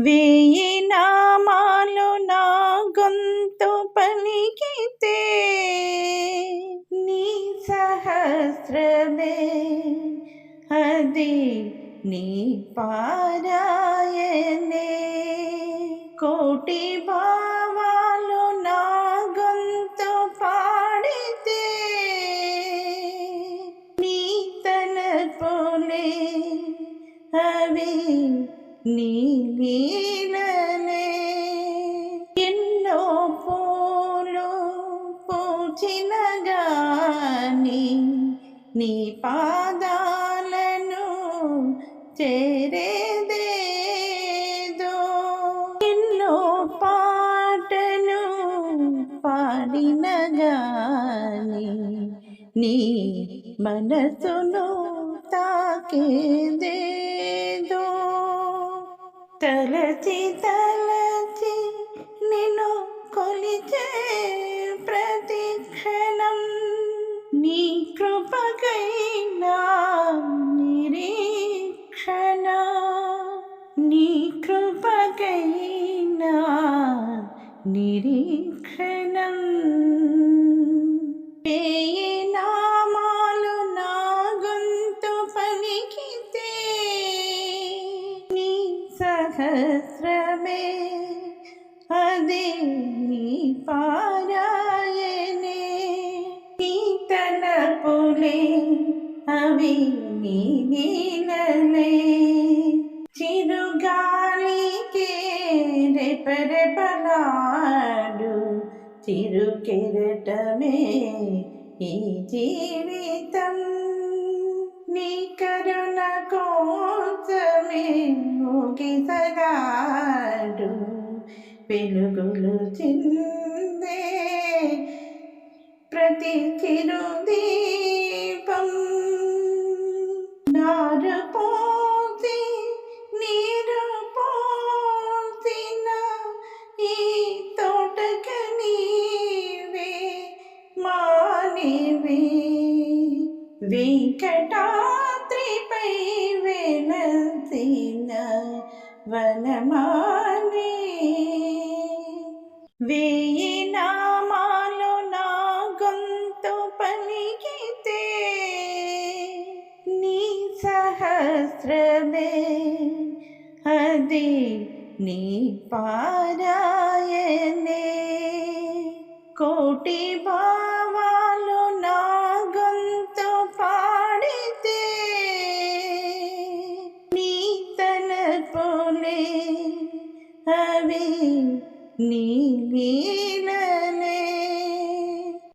వేయి నామాలు నా గొంతు పలికితే నీ సహస్రమే. అది నీ పారాయణే. కోటి బా నీ ఎన్నో పూలు పూచిన గాని నీ పాదాలను చేరేదేదో. ఎన్నో పాటలు పాడిన గాని నీ మనసును తాకేదేదో. తలచి తలచి నిన్ను కొలిచే ప్రతి క్షణం నీ కృపకైనా నిరీక్షణ. నీ కృపకైనా నిరీక్షణం. సహస్రమే అదే నీ పారాయణే నీ తలపులే అవి నీ నీలలే చిరుగాలికే రెపరెపలాడు చిరు కెరటమే ఈ జీవితం నీ వెలుగులు చిందే ప్రతి చిరుదీపం నారు పోసి నీరు పోసిన ఈ తోటక నీవే మానివే వెంకటాద్రిపై వెలసిన వనమానే వేయి నామాలు నా గొంతు పలికితే నీ సహస్రమే. అది నీ పారాయణే. కోటి భావాలు నా గొంతు పాడితే నీ తలపులే. అవి నీ లీలలే